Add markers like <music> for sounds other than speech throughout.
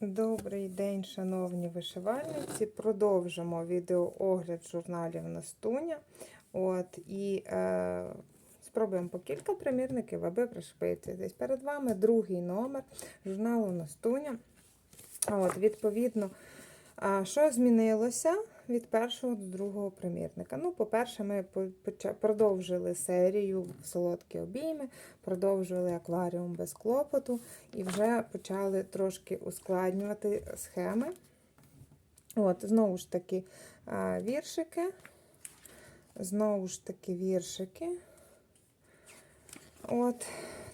Добрий день, шановні вишивальниці. Продовжимо відеоогляд журналів Настуня. От, і е, спробуємо по кілька примірників, аби пришпити. Десь перед вами другий номер журналу Настуня. От, відповідно, що змінилося від першого до другого примірника? Ну, по-перше, ми продовжили серію солодкі обійми, продовжили акваріум без клопоту і вже почали трошки ускладнювати схеми. От, знову ж таки, віршики. Знову ж таки, віршики. От,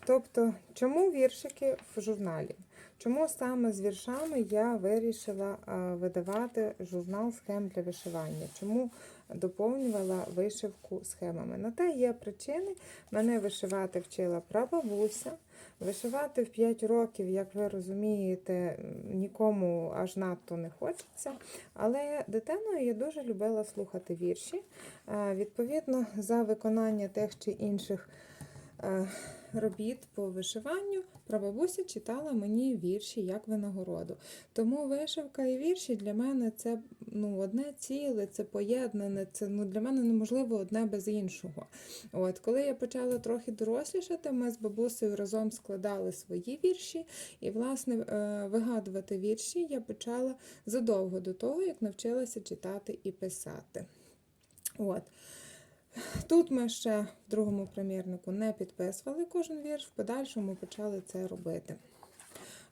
тобто, чому віршики в журналі? Чому саме з віршами я вирішила видавати журнал схем для вишивання? Чому доповнювала вишивку схемами? На те є причини. Мене вишивати вчила прабабуся. Вишивати в 5 років, як ви розумієте, нікому аж надто не хочеться. Але дитиною я дуже любила слухати вірші. Е, Відповідно, за виконання тих чи інших е, робіт по вишиванню прабабуся читала мені вірші як винагороду. Тому вишивка і вірші для мене це ну, одне ціле, це поєднане, це ну, для мене неможливо одне без іншого. От, коли я почала трохи дорослішати, ми з бабусею разом складали свої вірші, і, власне, е, вигадувати вірші я почала задовго до того, як навчилася читати і писати. От. Тут ми ще в другому примірнику не підписували кожен вірш, в подальшому почали це робити.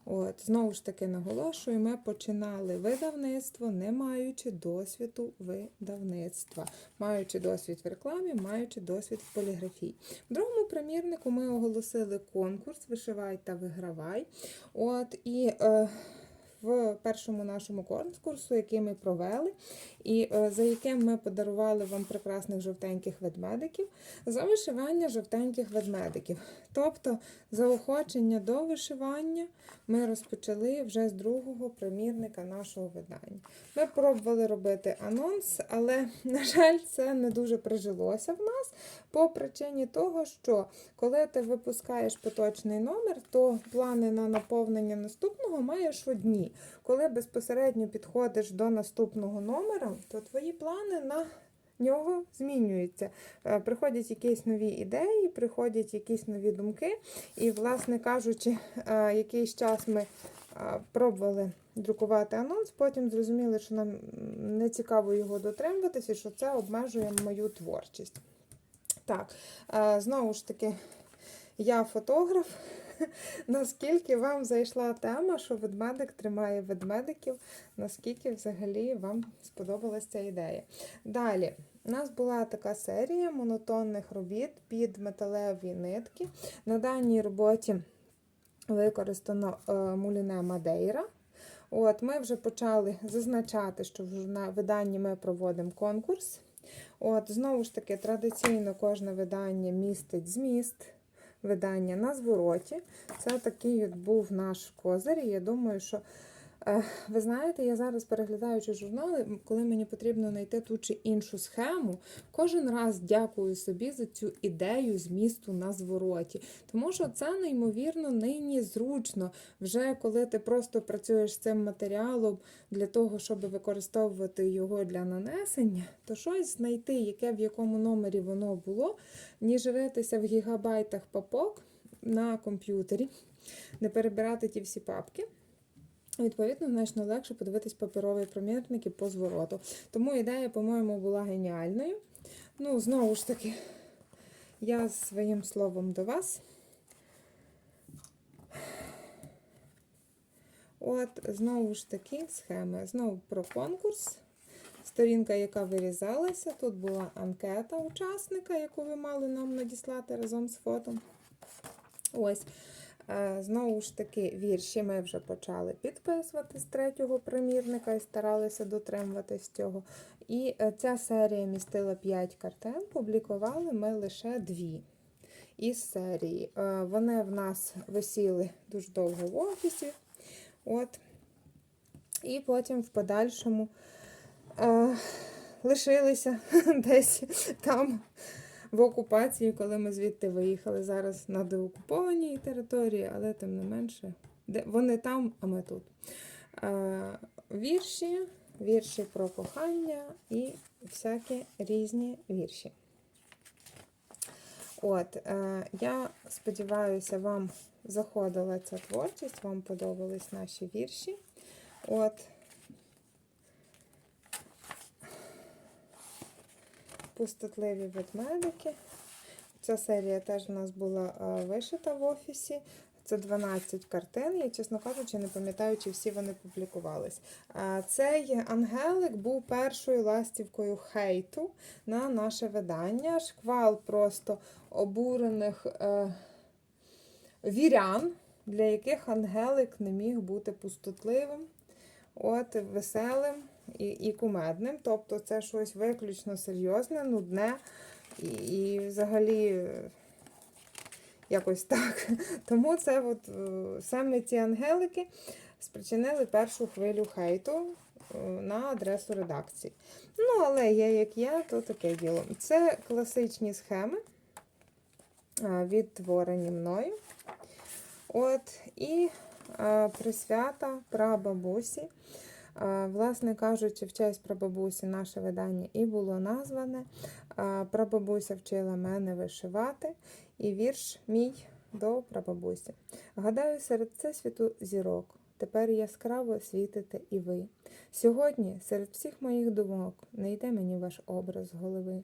От, знову ж таки наголошую, ми починали видавництво, не маючи досвіду видавництва, маючи досвід в рекламі, маючи досвід в поліграфії. В другому примірнику ми оголосили конкурс Вишивай та вигравай. От, і е, в першому нашому конкурсу, який ми провели, і е, за яким ми подарували вам прекрасних жовтеньких ведмедиків, за вишивання жовтеньких ведмедиків. Тобто заохочення до вишивання ми розпочали вже з другого примірника нашого видання. Ми пробували робити анонс, але, <laughs> на жаль, це не дуже прижилося в нас по причині того, що коли ти випускаєш поточний номер, то плани на наповнення наступного маєш одні. Коли безпосередньо підходиш до наступного номера, то твої плани на нього змінюються. Е, Приходять якісь нові ідеї, приходять якісь нові думки. І, власне кажучи, е, якийсь час ми е, пробували друкувати анонс, потім зрозуміли, що нам не цікаво його дотримуватися, що це обмежує мою творчість. Так, знову ж таки, я фотограф. <laughs> Наскільки вам зайшла тема, що ведмедик тримає ведмедиків, наскільки взагалі вам сподобалася ця ідея? Далі, у нас була така серія монотонних робіт під металеві нитки. На даній роботі використано е, муліне Мадейра. От, Ми вже почали зазначати, що в виданні ми проводимо конкурс. От, Знову ж таки, традиційно кожне видання містить зміст видання на звороті. Це такий от був наш козир. І я думаю, що ви знаєте, я зараз переглядаючи журнали, коли мені потрібно знайти ту чи іншу схему, кожен раз дякую собі за цю ідею змісту на звороті. Тому що це неймовірно нині зручно, вже коли ти просто працюєш з цим матеріалом для того, щоб використовувати його для нанесення, то щось знайти, яке в якому номері воно було, ніж ритися в гігабайтах папок на комп'ютері, не перебирати ті всі папки. Відповідно, значно легше подивитись паперові примірники по звороту. Тому ідея, по-моєму, була геніальною. Ну, знову ж таки, я своїм словом до вас. От, знову ж таки, схеми. Знову про конкурс. Сторінка, яка вирізалася. Тут була анкета учасника, яку ви мали нам надіслати разом з фото. Ось. Е, Знову ж таки, вірші ми вже почали підписувати з третього примірника і старалися дотримуватись цього. І е, ця серія містила 5 картин, публікували ми лише дві із серії. Е, Вони в нас висіли дуже довго в офісі. От. І потім в подальшому е, лишилися <laughs> десь там в окупації, коли ми звідти виїхали зараз на деокупованій території, але тим не менше, де вони там, а ми тут. Вірші, вірші про кохання і всякі різні вірші. От, е, я сподіваюся, вам заходила ця творчість, вам подобались наші вірші. От. Пустотливі ведмедики. Ця серія теж у нас була е, вишита в офісі. Це 12 картин. Я, чесно кажучи, не пам'ятаю, чи всі вони публікувались. Е, Цей ангелик був першою ластівкою хейту на наше видання. Шквал просто обурених е, вірян, для яких ангелик не міг бути пустотливим, от, веселим і, і кумедним. Тобто це щось виключно серйозне, нудне і, і взагалі. Якось так. <laughs> Тому це от, е, саме ці ангелики спричинили першу хвилю хейту е, на адресу редакції. Ну, але є як є, то таке діло. Це класичні схеми, е, відтворені мною. От, і присвята прабабусі. Е, Власне кажучи, в честь прабабусі наше видання і було назване. Е, Прабабуся вчила мене вишивати, і вірш мій до прабабусі. Гадаю, серед всесвіту зірок. Тепер яскраво світите і ви. Сьогодні серед всіх моїх думок не йде мені ваш образ голови.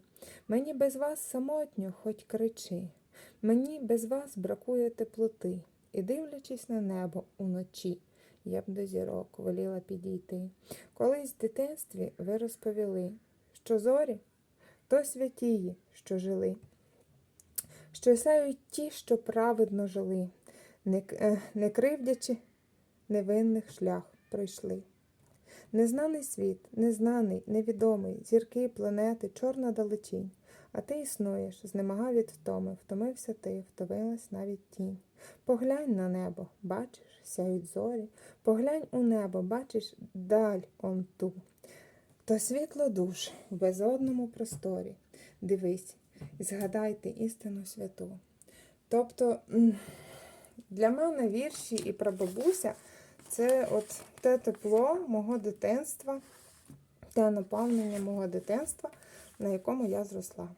Мені без вас самотньо, хоч кричи. Мені без вас бракує теплоти, і дивлячись на небо уночі, я б до зірок воліла підійти. Колись в дитинстві ви розповіли, що зорі то святії, що жили, що сяють ті, що праведно жили, не, е, не кривдячи невинних шлях пройшли. Незнаний світ, незнаний, невідомий, зірки, планети, чорна далечінь. А ти існуєш, знемагав від втоми, втомився ти, втомилась навіть тінь. Поглянь на небо, бачиш, сяють зорі, поглянь у небо, бачиш даль он ту. То світло душ в безодному просторі. Дивись згадайте істину святу. Тобто для мене вірші і прабабуся це от те тепло мого дитинства, те наповнення мого дитинства, на якому я зросла.